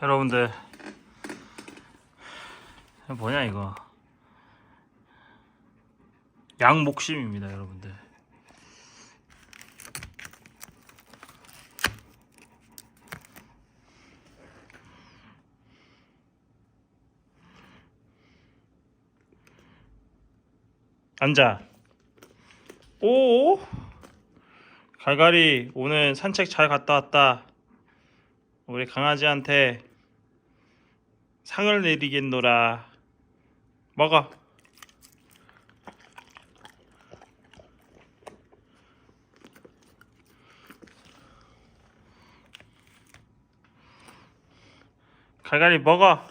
여러분들 뭐냐 이거? 양 목심입니다 여러분들. 앉아. 오! 갈갈이 오늘 산책 잘 갔다 왔다. 우리 강아지한테 상을 내리겠노라. 먹어. 갈갈이 먹어.